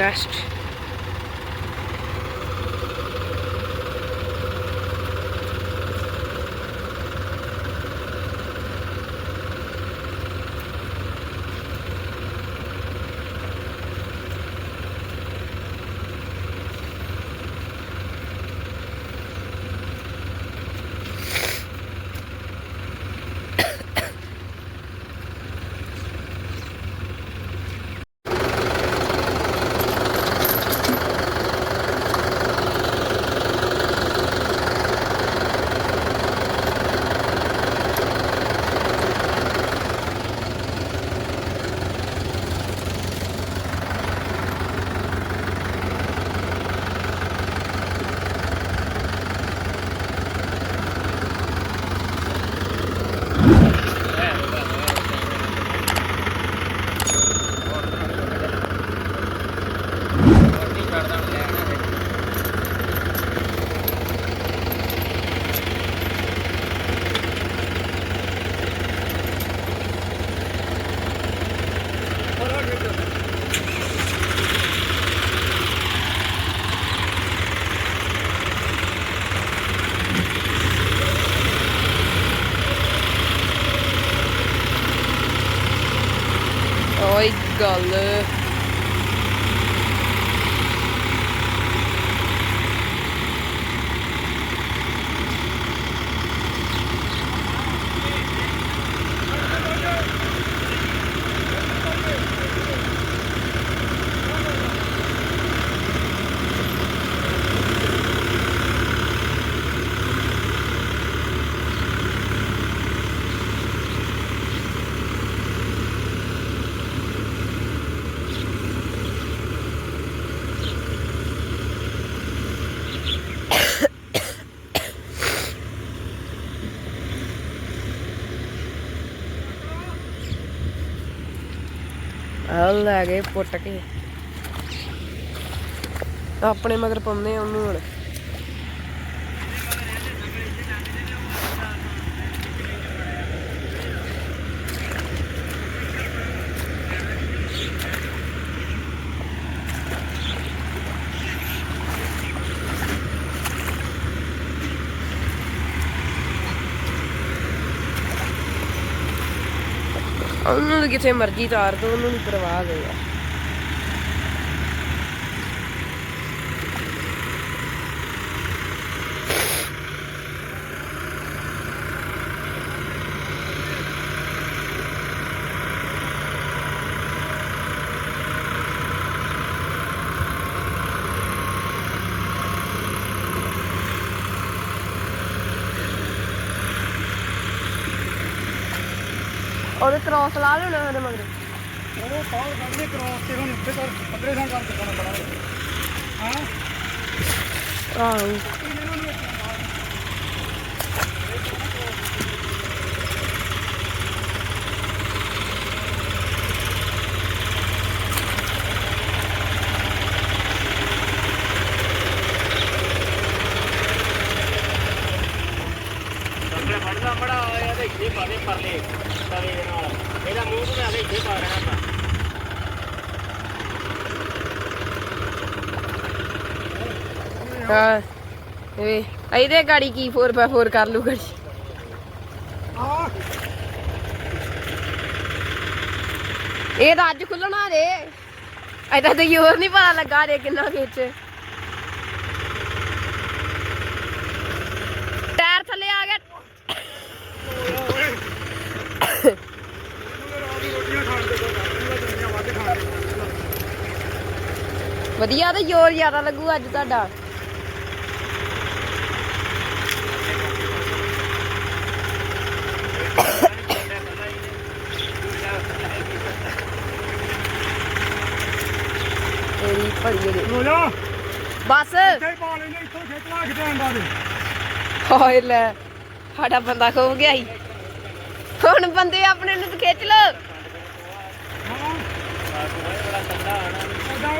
crashed. Portakallı. ਗੱਲ ਲੈ ਗਏ ਪੁੱਟ ਕੇ। ਆਪਣੇ ਮਗਰ ਪਾਉਂਦੇ ਆ ਉਹਨੂੰ ਹੁਣ। ਉਹਨੂੰ ਤਾਂ ਕਿਥੇ ਮਰਜ਼ੀ ਤਾਰ ਦੋ ਉਹਨੂੰ ਨਹੀਂ ਪਰਵਾਹ ਗਈ ਉਹਦੇ ਕ੍ਰੋਸ ਲਾ ਲੈਣਾ ਉਹਦੇ ਮਗਰ। ਉਹ ਕਾਲ ਕਰਦੇ ਕ੍ਰੋਸ ਤੇ ਹੁਣ ਉੱਤੇ ਕਰ ਪੱਧਰੇ ਨਾਲ ਕਰ ਦਿੱਤਾ ਬੜਾ ਹਾਂ? ਆਹੋ ਆਪਣੇ ਫੜਦਾ ਮੜਾ ਆਇਆ ਤੇ ਇੱਥੇ ਪਾ ਦੇ ਪਰਲੇ ਤਵੇ ਦੇ ਨਾਲ। ਇਹਦਾ ਮੂੰਹ ਤੇ ਮੈਂ ਇੱਥੇ ਪਾ ਦੇਣਾ ਤਾਂ ਹਾਂ। ਵੇ ਇਹਦੇ ਗਾੜੀ ਕੀ 4x4 ਕਰ ਲੂ ਗਾੜੀ। ਇਹ ਤਾਂ ਅੱਜ ਖੁੱਲਣਾ ਜੇ। ਐਦਾਂ ਤੇ ਹੋਰ ਨਹੀਂ ਪਤਾ ਲੱਗਾ ਜੇ ਕਿੰਨਾ ਖਿੱਚ ਟਾਇਰ ਥੱਲੇ ਆ ਗਿਆ ਵਧੀਆ ਤੇ ਜ਼ੋਰ ਜ਼ਿਆਦਾ ਲੱਗੂ ਅੱਜ ਤੁਹਾਡਾ। ਤੇਰੀ ਭੜੀ ਦੇ ਹੋ ਜਾ ਬਸ। ਇੱਥੇ ਹੀ ਪਾ ਲੈਨੇ ਇੱਥੋਂ ਖਿੱਚ ਲਾ ਕਿਤੇ ਆਂਦਾ ਦੇ ਹਾਏ ਲੈ ਸਾਡਾ ਬੰਦਾ ਖੋ ਗਿਆ ਸੀ। ਹੁਣ ਬੰਦੇ ਆਪਣੇ ਨੂੰ ਖਿੱਚ ਲੋ ਹਾਂ ਬੜਾ ਤੰਦਾ ਆਣਾ ਉਹਦਾ ਉਹ ਫੱਟੀ ਜਿਹੜਾ ਮੇਰਾ ਫੇਰ ਬੜਾ ਹੁਣ ਇਦਾਂ ਇਹ ਨਹੀਂ ਮੇਰਾ ਵੀਰ ਜੇ ਸੇਵਾ ਲੈਣੀ ਆ ਤੇ ਨਹੀਂ ਕਰਦੀ ਤੇ ਗਾੜੀ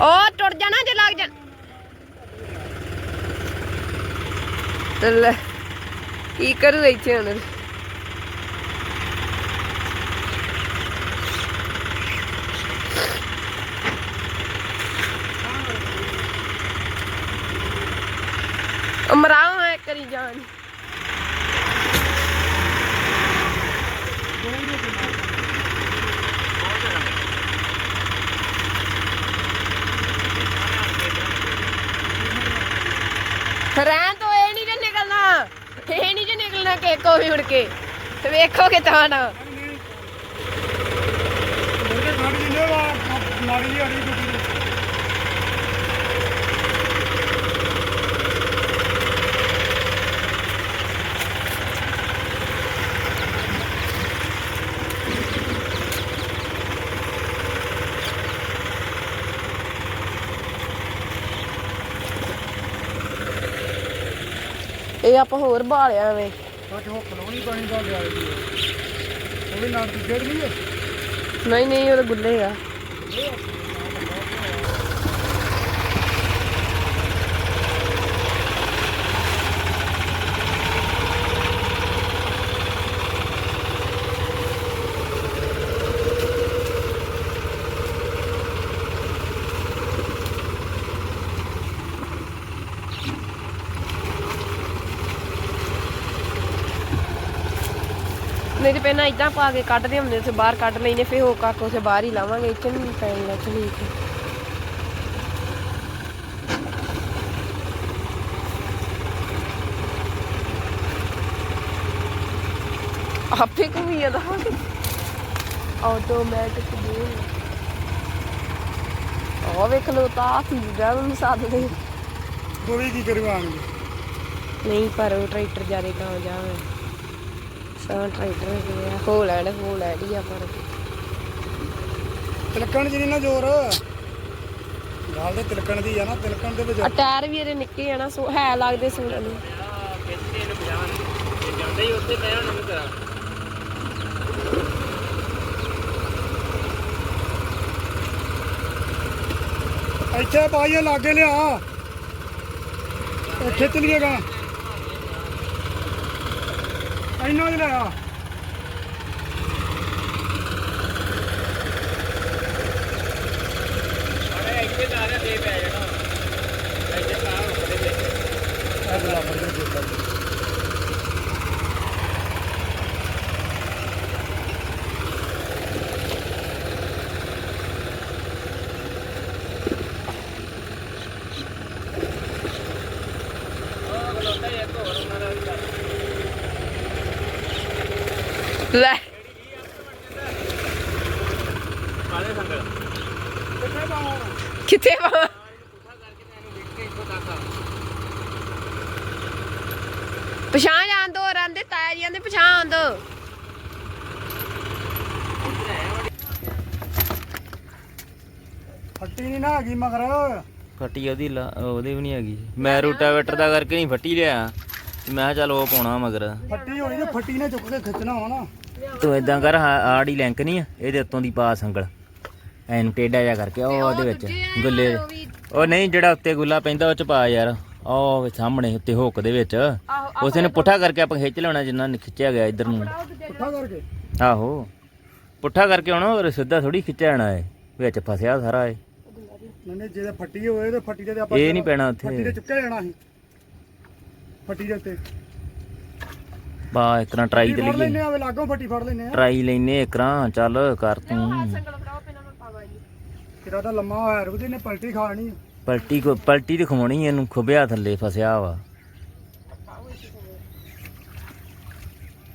ਉਹ ਟੁੱਟ ਜਾਣਾ ਜੇ ਲੱਗ ਜਾ ਲੈ, ਕੀ ਕਰੂ ਇੱਥੇ ਹੁਣ? ਅਮਰਾਓ ਹੈ ਕਰੀ ਜਾਨ ਰਹਿਣ ਤੋਂ ਇਹ ਨਹੀਂ ਜੇ ਨਿਕਲਣਾ, ਇਹ ਨਹੀਂ ਜੇ ਨਿਕਲਣਾ ਕੇਕੋ ਵੀ ਉੜ ਕੇ। ਤੇ ਵੇਖੋਗੇ ਤਾਂ ਨਾ ਮੇਰੇ ਘੜ ਜਿੰਨੇ ਵਾ ਨਾਲੀ ਦੀ ਅੜੀ ਟੁੱਟੀ ਇਹ ਆਪਾਂ ਹੋਰ ਬਾਲਿਆ ਐਵੇਂ। ਸੱਚ ਉਹ ਖਲੋਣੀ ਪਾਣੀ ਦਾ ਲਿਆ ਜੀ ਉਹ ਵੀ ਨਾਲ ਦੀ ਖੇਡ ਨਹੀਂ ਹੈ ਨਹੀਂ ਨਹੀਂ ਉਹ ਤਾਂ ਗੁੱਲੇ ਆ। ਨਹੀਂ ਤੇ ਪਹਿਲਾਂ ਇਦਾਂ ਪਾ ਕੇ ਕੱਢਦੇ ਹੁੰਦੇ ਉਸੇ ਬਾਹਰ ਕੱਢ ਲੈਨੇ ਫੇ ਹੋ ਕੱਕ ਉਸੇ ਬਾਹਰ ਹੀ ਲਾਵਾਂਗੇ ਇੱਥੇ ਨਹੀਂ ਪੈਣਾ ਚਲੀ ਆਪੇ ਘੁੰਮੀ ਜਾਂਦਾ ਆਟੋਮੈਟਿਕ ਬੋਲ ਉਹ ਵੇਖ ਲੋ ਤਾਂ ਸੀ ਡਰਾਈਵਰ ਸਾਧਦੇ ਗੋਲੀ ਕੀ ਕਰਵਾਣਗੇ ਨਹੀਂ ਪਰ ਉਹ ਟਰੈਕਟਰ ਜ਼ਿਆਦਾ ਕਾਮਯਾਬ ਹੈ ਸਾਂ ਟਰੈਕਟਰ ਗਿਆ। ਹੋਲੈਂਡ ਹੋਲੈਂਡ ਹੀ ਆ ਪਰ। ਤਿਲਕਣ ਜੀ ਨਾ ਜ਼ੋਰ। ਗੱਲ ਤੇ ਤਿਲਕਣ ਦੀ ਆ ਨਾ ਤਿਲਕਣ ਦੇ ਵਿੱਚ ਆ ਟਾਇਰ ਵੀ ਇਹਦੇ ਨਿੱਕੇ ਆ ਨਾ ਸੋ ਹੈ ਲੱਗਦੇ ਸੋਹਣੇ ਨੂੰ। ਆ ਕਿੱਥੇ ਇਹਨੂੰ ਭਜਾਣ ਤੇ ਜਾਂਦੇ ਹੀ ਉੱਥੇ ਪੈ ਹੁਣ ਨੂੰ ਕਰਾਂ ਇੱਥੇ ਪਾਈਏ ਲਾਗੇ ਲਿਆ। ਇਹ ਖਿੱਚ ਲਈਏਗਾ ਇੰਨਾ ਜਿਹਾ ਲਿਆ ਅਰੇ ਇੱਥੇ ਆ ਰਿਹਾ ਦੇ ਪੈ ਜਾਣਾ। ਇੱਥੇ ਆ ਰੁਕਦੇ ਵਿੱਚ ਇਹ ਬਲਾ ਫੜ ਕੇ ਦੇਖ ਲਓ। ਉਹ ਖਲੋਤਾ ਹੀ ਇੱਕ ਹੋਰ ਉਹਨਾਂ ਦਾ ਵੀ ਕਰ ਲੈ ਪਾਲੇ ਸੰਗਲ ਕਿੱਥੇ ਪਾਵਾਂ ਕਿੱਥੇ ਵਾ। ਪਛਾਣ ਜਾਣ ਦੋ ਰਹਿੰਦੇ ਤਾਇਰੀਆਂ ਦੇ ਪਛਾਣ ਦੋ ਫੱਟੀ ਨਹੀਂ ਨਾ ਹੈਗੀ ਮਗਰ। ਫੱਟੀ ਉਹਦੀ ਲਾ- ਉਹਦੀ ਵੀ ਨਹੀਂ ਹੈਗੀ। ਮੈਂ ਰੂਟਾਵੇਟਰ ਦਾ ਕਰਕੇ ਨਹੀਂ ਫੱਟੀ ਲਿਆ। ਤੇ ਮੈਂ ਕਿਹਾ ਚੱਲ ਉਹ ਪਾਉਣਾ ਮਗਰ। ਫੱਟੀ ਹੋਈ ਤੇ ਫੱਟੀ ਨੇ ਚੁੱਕ ਕੇ ਖਿੱਚਣਾ ਨਾ। ਤੂੰ ਇਦਾਂ ਕਰ ਆੜੀ ਲਿੰਕ ਨਹੀਂ ਆ ਇਹਦੇ ਉੱਤੋਂ ਦੀ ਪਾ ਸੰਗਲ ਐਨੂੰ ਟੇਡਾ ਜਾ ਕਰਕੇ ਉਹ ਉਹਦੇ ਵਿੱਚ ਗੁੱਲੇ ਉਹ ਨਹੀਂ ਜਿਹੜਾ ਉੱਤੇ ਗੁੱਲਾ ਪੈਂਦਾ ਉਹ ਚ ਪਾ ਯਾਰ। ਉਹ ਸਾਹਮਣੇ ਉੱਤੇ ਹੁੱਕ ਦੇ ਵਿੱਚ। ਉਸੇ ਨੂੰ ਪੁੱਠਾ ਕਰਕੇ ਆਪਾਂ ਖਿੱਚ ਲੈਣਾ ਜਿੰਨਾ ਨੀ ਖਿੱਚਿਆ ਗਿਆ ਇਧਰ ਨੂੰ। ਪੁੱਠਾ ਕਰਕੇ? ਆਹੋ। ਪੁੱਠਾ ਕਰਕੇ ਹੁਣ ਉਹ ਸਿੱਧਾ ਥੋੜੀ ਖਿੱਚਿਆ ਜਾਣਾ ਏ। ਵਿੱਚ ਫਸਿਆ ਸਾਰਾ ਏ। ਮੈਨੇ ਜੇ ਫੱਟੀ ਹੋਏ ਤੇ ਫੱਟੀ ਤੇ ਆਪਾਂ ਇਹ ਨਹੀਂ ਪੈਣਾ ਫੱਟੀ ਤੇ ਉੱਥੇ ਚੁੱਕਿਆ ਜਾਣਾ ਸੀ। ਫੱਟੀ ਦੇ ਉੱਤੇ। ਬਾ ਇੱਕ ਤਰ੍ਹਾਂ ਟਰਾਈ ਤੇ ਲੈਨੇ ਲਈਏ। ਆਵੇ ਲਾਗੋਂ ਫੱਟੀ ਫੜ ਲੈਨੇ ਆ। ਟਰਾਈ ਲੈਨੇ ਇੱਕ ਰਾਂ ਚੱਲ ਕਰ ਤੂੰ ਸੰਗਲ ਫੜਾਓ ਪਹਿਲਾਂ ਮੈਂ ਪਾਵਾਂ ਜੀ ਤੇਰਾ ਤਾਂ ਲੰਮਾ ਹੋਇਆ ਰੁਕਦੇ ਨੇ ਪਲਟੀ ਖਾਣੀ। ਪਲਟੀ ਕੋ ਪਲਟੀ ਤੇ ਖਵਾਉਣੀ ਇਹਨੂੰ ਖੁਬਿਆ ਥੱਲੇ ਫਸਿਆ ਵਾ।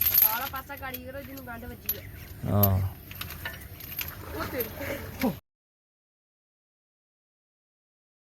ਸਾਰਾ ਪਾਸਾ ਕਾੜੀ ਕਰੋ ਜਿਹਨੂੰ ਗੰਢ ਵੱਜੀ ਆ। ਹਾਂ। ਉਹ ਤੇਰੇ